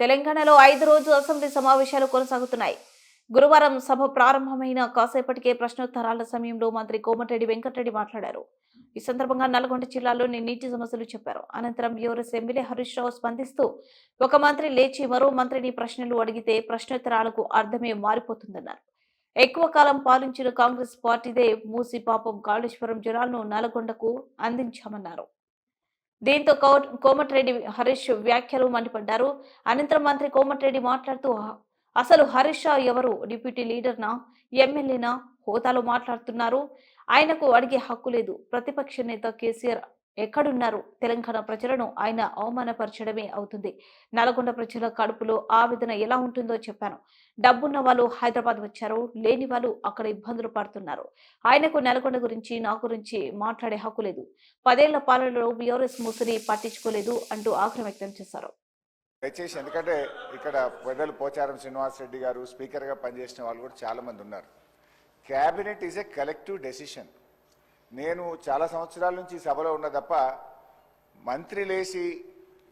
తెలంగాణలో ఐదు రోజు అసెంబ్లీ సమావేశాలు కొనసాగుతున్నాయి. గురువారం సభ ప్రారంభమైన కాసేపటికే ప్రశ్నోత్తరాల సమయంలో మంత్రి కోమటిరెడ్డి వెంకటరెడ్డి మాట్లాడారు. ఈ సందర్భంగా నల్గొండ జిల్లాలోని నీటి సమస్యలు చెప్పారు. అనంతరం యువరస్ ఎమ్మెల్యే హరీష్ రావు స్పందిస్తూ ఒక మంత్రి లేచి మరో మంత్రిని ప్రశ్నలు అడిగితే ప్రశ్నోత్తరాలకు అర్థమే మారిపోతుందన్నారు. ఎక్కువ కాలం పాలించిన కాంగ్రెస్ పార్టీదే మూసి పాపం కాళేశ్వరం జలాలను నల్గొండకు అందించామన్నారు. దీంతో కౌ- కోమటిరెడ్డి హరీష్ వ్యాఖ్యలు మండిపడ్డారు. అనంతరం మంత్రి కోమటిరెడ్డి మాట్లాడుతూ అసలు హరీష్ ఎవరు? డిప్యూటీ లీడర్నా? ఎమ్మెల్యేనా? హోదాలో మాట్లాడుతున్నారు. ఆయనకు అడిగే హక్కు లేదు. ప్రతిపక్ష నేత కేసీఆర్ ఎక్కడున్నారు? తెలంగాణ ప్రజలను ఆయన అవమానపరచడమే అవుతుంది. నల్గొండ ప్రజల కడుపులో ఆవేదన ఎలా ఉంటుందో చెప్పాను. డబ్బున్న వాళ్ళు హైదరాబాద్ వచ్చారు లేని వాళ్ళు అక్కడ ఇబ్బందులు పడుతున్నారు. ఆయనకు నల్గొండ గురించి నా గురించి మాట్లాడే హక్కు లేదు. పదేళ్ళ పాలనలో బీఆర్ఎస్ ముసుని పట్టించుకోలేదు అంటూ ఆగ్రహం వ్యక్తం చేశారు. దయచేసి ఎందుకంటే ఇక్కడ పెద్దలు పోచారం శ్రీనివాస్ రెడ్డి గారు స్పీకర్గా పనిచేసిన వాళ్ళు కూడా చాలా మంది ఉన్నారు. Cabinet is a collective decision. నేను చాలా సంవత్సరాల నుంచి సభలో ఉన్న తప్ప మంత్రి లేచి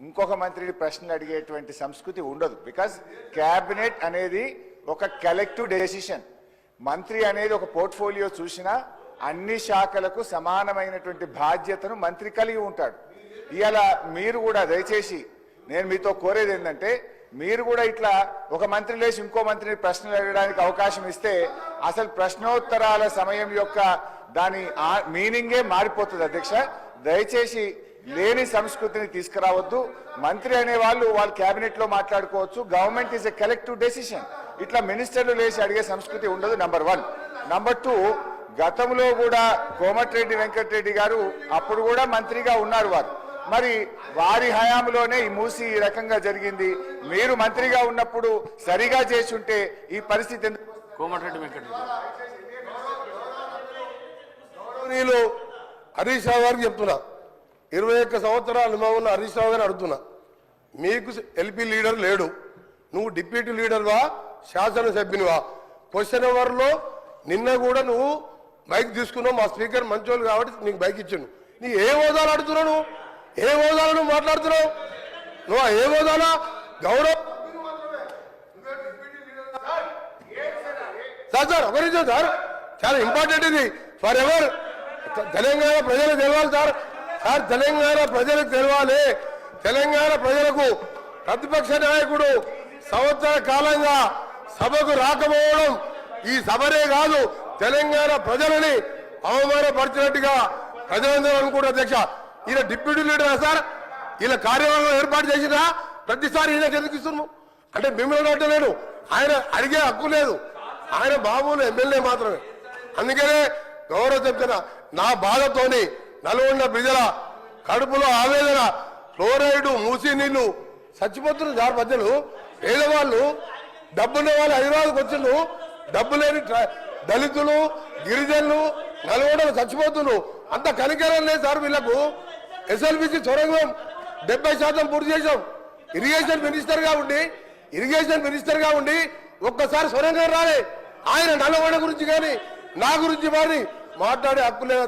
ఇంకొక మంత్రిని ప్రశ్నలు అడిగేటువంటి సంస్కృతి ఉండదు. బికాజ్ క్యాబినెట్ అనేది ఒక కలెక్టివ్ డెసిషన్ మంత్రి అనేది ఒక పోర్ట్ఫోలియో చూసినా అన్ని శాఖలకు సమానమైనటువంటి బాధ్యతను మంత్రి కలిగి ఉంటాడు. ఇవాళ మీరు కూడా దయచేసి నేను మీతో కోరేది ఏంటంటే మీరు కూడా ఇట్లా ఒక మంత్రి లేచి ఇంకో మంత్రిని ప్రశ్నలు అడగడానికి అవకాశం ఇస్తే అసలు ప్రశ్నోత్తరాల సమయం యొక్క దాని ఆ- మీనింగే మారిపోతుంది అధ్యక్ష. దయచేసి లేని సంస్కృతిని తీసుకురావద్దు. మంత్రి అనే వాళ్ళు వాళ్ళ కేబినెట్లో మాట్లాడుకోవచ్చు. Government is a collective decision ఇట్లా మినిస్టర్లు లేచి అడిగే సంస్కృతి ఉండదు నంబర్ వన్ నంబర్ టూ గతంలో కూడా కోమటిరెడ్డి వెంకటరెడ్డి గారు అప్పుడు కూడా మంత్రిగా ఉన్నారు వారు. మరి వారి హయాంలోనే ఈ మూసి ఈ రకంగా జరిగింది. మీరు మంత్రిగా ఉన్నప్పుడు సరిగా చేసి ఉంటే ఈ పరిస్థితి కోమటిరెడ్డి వెంకటరెడ్డి గౌరవనీయులు హరీష్ రావు గారికి చెప్తున్నా ఇరవై ఒక్క సంవత్సరాల అనుభవం ఉన్న హరీష్ రావు గారిని అడుగుతున్నా మీకు ఎల్పీ లీడర్ లేడు నువ్వు డిప్యూటీ లీడర్వా శాసనసభ్యునివా క్వశ్చన్ అవర్లో నిన్న కూడా నువ్వు బైక్ తీసుకున్నావు మా స్పీకర్ మంచోళ్ళు కాబట్టి నీకు బైక్ ఇచ్చాను నీ ఏ హోదాలు అడుగుతున్నావు నువ్వు ఏ హోదాలు నువ్వు మాట్లాడుతున్నావు నువ్వు ఏ హోదాలా గౌరవ సార్ సార్ ఒక నిమిషం సార్ చాలా ఇంపార్టెంట్ ఇది ఫర్ ఎవర్ తెలంగాణ ప్రజలకు తెలవాలి సార్. సార్ తెలంగాణ ప్రజలకు తెలవాలి. తెలంగాణ ప్రజలకు ప్రతిపక్ష నాయకుడు సంవత్సర కాలంగా సభకు రాకపోవడం ఈ సభనే కాదు తెలంగాణ ప్రజలని అవమానపరిచినట్టుగా ప్రజలందరూ అనుకుంటారు అధ్యక్ష. ఈయన డిప్యూటీ లీడరా సార్? ఈయన కార్యవర్గం ఏర్పాటు చేసినా ప్రతిసారి ఈయన ఎందుకు ఇస్తున్నాము అంటే మిమ్మల్ని అంటలేడు ఆయన అడిగే హక్కు లేదు. ఆయన బాబులు ఎమ్మెల్యే మాత్రమే. అందుకనే గౌరవ చెప్తున్నా నా బాధతోని నల్గొండ ప్రజల కడుపులో ఆవేదన ఫ్లోరైడ్ మూసి నీళ్ళు చచ్చిపోతున్నారు సార్ మధ్యలో పేదవాళ్ళు డబ్బున్న వాళ్ళు హైదరాబాద్కి వచ్చిండు డబ్బు లేని దళితులు గిరిజనులు నల్గొండలు చచ్చిపోతున్నారు. అంత కనికరం లేదు సార్ వీళ్ళకు. ఎస్ఎల్బిసి సొరంగం డెబ్బై శాతం పూర్తి చేసాం ఇరిగేషన్ మినిస్టర్గా ఉండి ఇరిగేషన్ మినిస్టర్గా ఉండి ఒక్కసారి సొరంగం రాలే. ఆయన నల్లగొండ గురించి కానీ నా గురించి మరి మాట్లాడే హక్కు లేదు.